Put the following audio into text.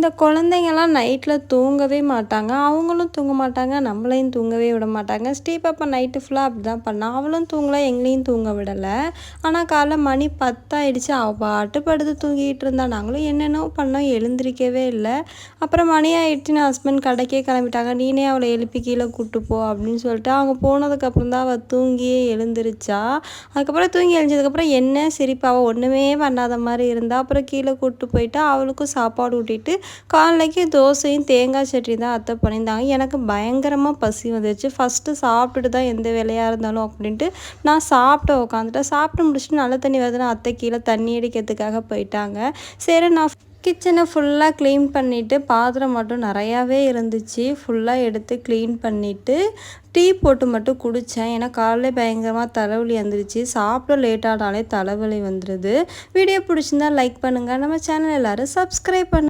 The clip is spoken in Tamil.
இந்த குழந்தைங்கலாம் நைட்டில் தூங்கவே மாட்டாங்க. அவங்களும் தூங்க மாட்டாங்க. நம்மளையும் தூங்கவே விட மாட்டாங்க. ஸ்டீபாப்பா நைட்டு ஃபுல்லாக அப்படி தான் பண்ணால் அவளும் தூங்கலை எங்களையும் தூங்க விடலை. ஆனால் காலைல மணி பத்தாயிடுச்சு. அவள் பாட்டு படுத்து தூங்கிட்டு இருந்தா. நாங்களும் என்னென்னோ பண்ணோம். எழுந்திரிக்கவே இல்லை. அப்புறம் மணி ஆயிடுச்சு. நான் ஹஸ்பண்ட் கடைக்கே கிளம்பிட்டாங்க. நீனே அவளை எழுப்பி கீழே கூப்பிட்டு போ அப்படின்னு சொல்லிட்டு அவங்க போனதுக்கப்புறம் தான் அவள் தூங்கியே எழுந்திரிச்சா. அதுக்கப்புறம் தூங்கி எழுந்ததுக்கப்புறம் என்ன சிரிப்பு. அவள் ஒன்றுமே பண்ணாத மாதிரி இருந்தால் அப்புறம் கீழே கூப்பிட்டு போயிட்டு அவளுக்கும் சாப்பாடு ஊட்டிட்டு காலைக்கு தோசையும் தேங்காய் சட்னி தான் அத்தை பண்ணியிருந்தாங்க. எனக்கு பயங்கரமாக பசி வந்துச்சு ஃபஸ்ட்டு சாப்பிட்டுட்டு தான் எந்த வேலையாக இருந்தாலும் அப்படின்ட்டு நான் சாப்பிட்டு உட்காந்துட்டேன் சாப்பிட்டு முடிச்சுட்டு நல்ல தண்ணி வருதுன்னா அத்தை கீழே தண்ணி அடிக்கிறதுக்காக போயிட்டாங்க. சரி நான் கிச்சனை ஃபுல்லாக க்ளீன் பண்ணிவிட்டு பாத்திரம் மட்டும் நிறையாவே இருந்துச்சு. ஃபுல்லாக எடுத்து க்ளீன் பண்ணிவிட்டு டீ போட்டு மட்டும் குடித்தேன் ஏன்னா காலையில் பயங்கரமாக தலைவலி வந்துருச்சு. சாப்பிட லேட்டானாலே தலைவலி வந்துடுது வீடியோ பிடிச்சிருந்தா லைக் பண்ணுங்கள் நம்ம சேனல் எல்லோரும் சப்ஸ்கிரைப் பண்ணு